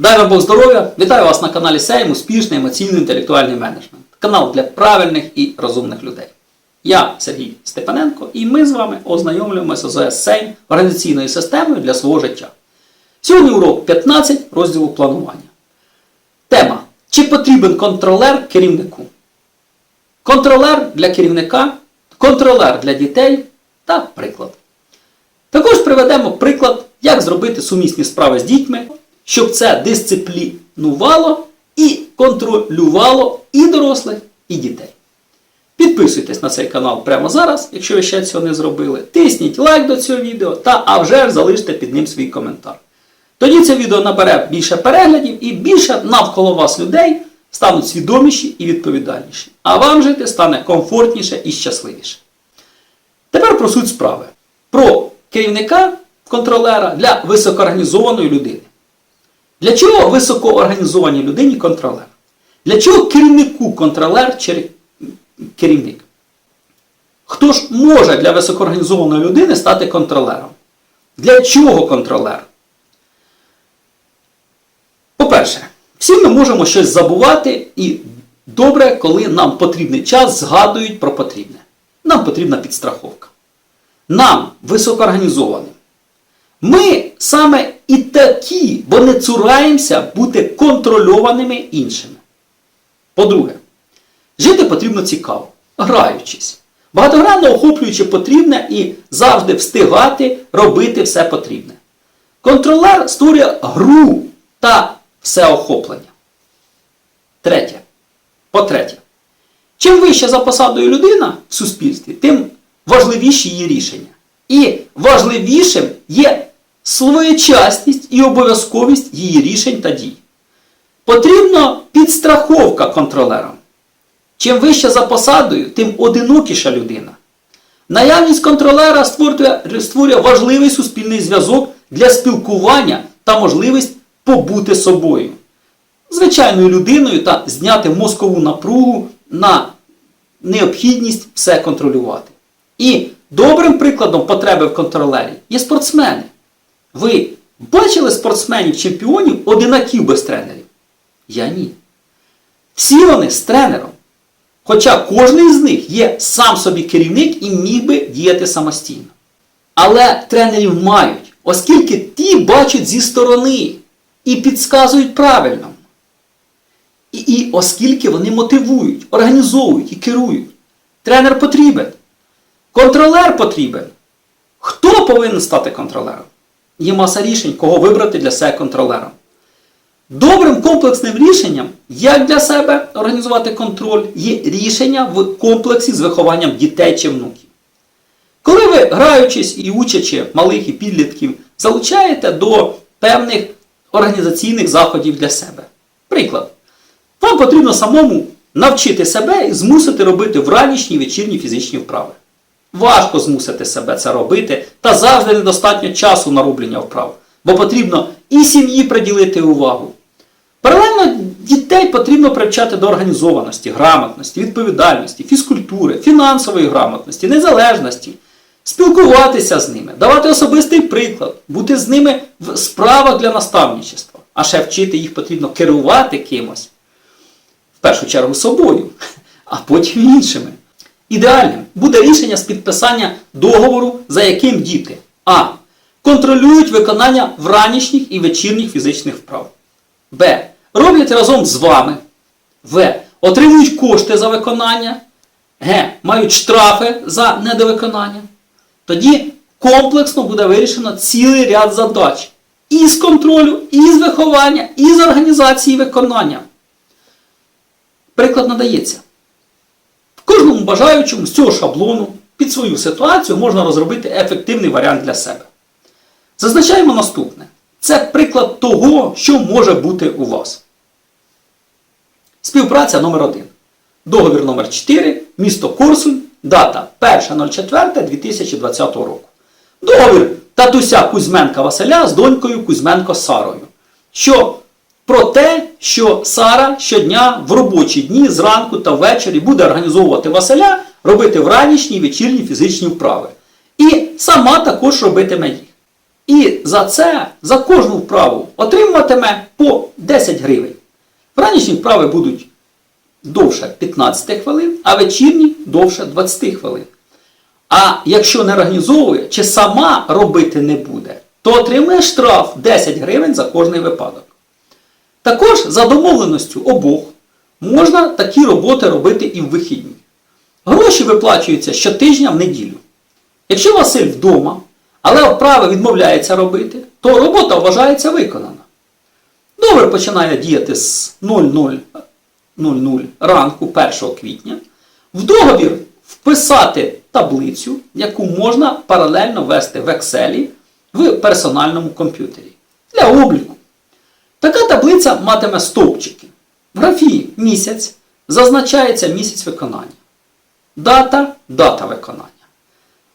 Дай вам Бог здоров'я! Вітаю вас на каналі Сейм Успішний емоційно-інтелектуальний менеджмент. Канал для правильних і розумних людей. Я Сергій Степаненко і ми з вами ознайомлюємося з Сейм організаційною системою для свого життя. Сьогодні урок 15 розділу планування. Тема: Чи потрібен контролер керівнику? Контролер для керівника, контролер для дітей та приклад. Також приведемо приклад, як зробити сумісні справи з дітьми, щоб це дисциплінувало і контролювало і дорослих, і дітей. Підписуйтесь на цей канал прямо зараз, якщо ви ще цього не зробили. Тисніть лайк до цього відео та а вже ж залиште під ним свій коментар. Тоді це відео набере більше переглядів і більше навколо вас людей стануть свідоміші і відповідальніші. А вам жити стане комфортніше і щасливіше. Тепер про суть справи. Про керівника контролера для високоорганізованої людини. Для чого високоорганізованій людині контролер? Для чого керівнику контролер чи керівник? Хто ж може для високоорганізованої людини стати контролером? Для чого контролер? По-перше, всі ми можемо щось забувати, і добре, коли нам потрібний час, згадують про потрібне. Нам потрібна підстраховка. Нам, високоорганізованим, ми саме і такі, бо не цураємося бути контрольованими іншими. По-друге, жити потрібно цікаво, граючись. Багатогранно охоплюючи потрібне і завжди встигати робити все потрібне. Контролер створює гру та всеохоплення. Третє. По-третє, чим вища за посадою людина в суспільстві, тим важливіші її рішення. І важливішим є своєчасність і обов'язковість її рішень та дій. Потрібна підстраховка контролерам. Чим вища за посадою, тим одинокіша людина. Наявність контролера створює, створює важливий суспільний зв'язок для спілкування та можливість побути собою, звичайною людиною та зняти мозкову напругу на необхідність все контролювати. І добрим прикладом потреби в контролері є спортсмени. Ви бачили спортсменів-чемпіонів одинаків без тренерів? Я ні. Всі вони з тренером. Хоча кожен з них є сам собі керівник і міг би діяти самостійно. Але тренерів мають, оскільки ті бачать зі сторони і підказують правильно. І, і оскільки вони мотивують, організовують і керують. Тренер потрібен. Контролер потрібен. Хто повинен стати контролером? Є маса рішень, кого вибрати для себе контролером. Добрим комплексним рішенням, як для себе організувати контроль, є рішення в комплексі з вихованням дітей чи внуків. Коли ви, граючись і учачи малих і підлітків, залучаєте до певних організаційних заходів для себе. Приклад. Вам потрібно самому навчити себе і змусити робити вранішні вечірні фізичні вправи. Важко змусити себе це робити, та завжди недостатньо часу на роблення вправ, бо потрібно і сім'ї приділити увагу. Паралельно дітей потрібно привчати до організованості, грамотності, відповідальності, фізкультури, фінансової грамотності, незалежності, спілкуватися з ними, давати особистий приклад, бути з ними в справах для наставничества. А ще вчити їх потрібно керувати кимось. В першу чергу собою, а потім іншими. Ідеальним буде рішення з підписання договору, за яким діти А. Контролюють виконання вранішніх і вечірніх фізичних вправ. Б. Роблять разом з вами. В. Отримують кошти за виконання. Г. Мають штрафи за недовиконання. Тоді комплексно буде вирішено цілий ряд задач. І з контролю, і з виховання, і з організації виконання. Приклад надається. Кожному бажаючому з цього шаблону під свою ситуацію можна розробити ефективний варіант для себе. Зазначаємо наступне. Це приклад того, що може бути у вас. Співпраця номер 1 Договір номер 4 місто Корсунь, дата 1.04.2020 року. Договір татуся Кузьменка Василя з донькою Кузьменко Сарою. Що про те, що Сара щодня в робочі дні зранку та ввечері буде організовувати Василя, робити вранішні і вечірні фізичні вправи. І сама також робитиме їх. І за це, за кожну вправу отримуватиме по 10 гривень. Вранішні вправи будуть довше 15 хвилин, а вечірні довше 20 хвилин. А якщо не організовує чи сама робити не буде, то отримує штраф 10 гривень за кожний випадок. Також за домовленістю обох можна такі роботи робити і в вихідні. Гроші виплачуються щотижня в неділю. Якщо Василь вдома, але вправи відмовляється робити, то робота вважається виконана. Договір починає діяти з 00.00 ранку 1 квітня. В договір вписати таблицю, яку можна паралельно вести в Excel в персональному комп'ютері для обліку. Така таблиця матиме стовпчики. В графі місяць зазначається місяць виконання. Дата дата виконання.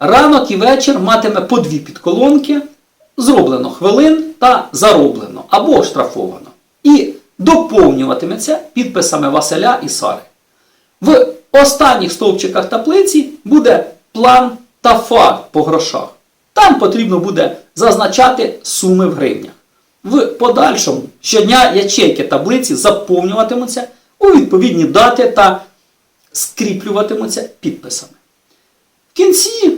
Ранок і вечір матиме по дві підколонки, зроблено хвилин та зароблено або оштрафовано. І доповнюватиметься підписами Василя і Сари. В останніх стовпчиках таблиці буде план та факт по грошах. Там потрібно буде зазначати суми в гривнях. В подальшому щодня ячейки таблиці заповнюватимуться у відповідні дати та скріплюватимуться підписами. В кінці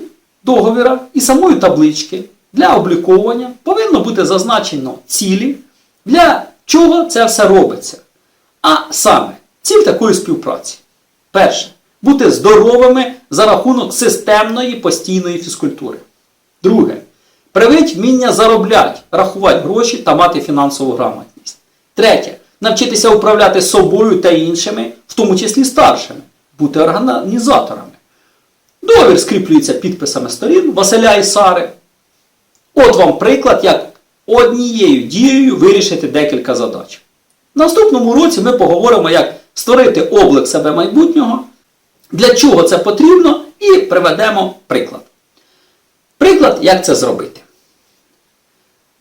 договіра і самої таблички для обліковування повинно бути зазначено цілі, для чого це все робиться. А саме, ціль такої співпраці. Перше. Бути здоровими за рахунок системної постійної фізкультури. Друге. Привить вміння заробляти, рахувати гроші та мати фінансову грамотність. Третє. Навчитися управляти собою та іншими, в тому числі старшими, бути організаторами. Договір скріплюється підписами сторін Василя і Сари. От вам приклад, як однією дією вирішити декілька задач. В наступному році ми поговоримо, як створити облик себе майбутнього, для чого це потрібно, і приведемо приклад. Приклад, як це зробити.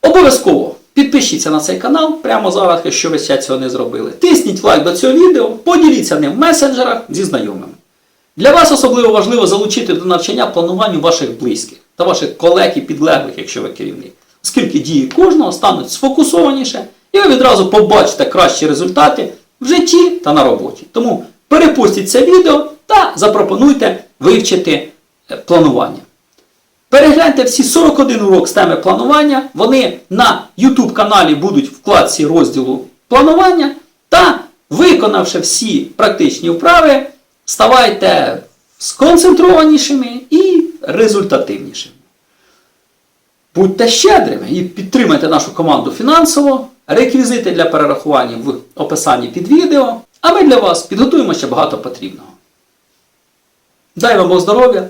Обов'язково підпишіться на цей канал прямо зараз, якщо ви ще цього не зробили. Тисніть лайк до цього відео, поділіться ним в месенджерах зі знайомими. Для вас особливо важливо залучити до навчання плануванню ваших близьких та ваших колег і підлеглих, якщо ви керівник, оскільки дії кожного стануть сфокусованіше, і ви відразу побачите кращі результати в житті та на роботі. Тому перепустіть це відео та запропонуйте вивчити е, планування. Перегляньте всі 41 урок з теми планування. Вони на YouTube каналі будуть вкладці розділу планування. Та, виконавши всі практичні вправи, ставайте сконцентрованішими і результативнішими. Будьте щедрими і підтримайте нашу команду фінансово. Реквізити для перерахування в описанні під відео. А ми для вас підготуємо ще багато потрібного. Дай вам здоров'я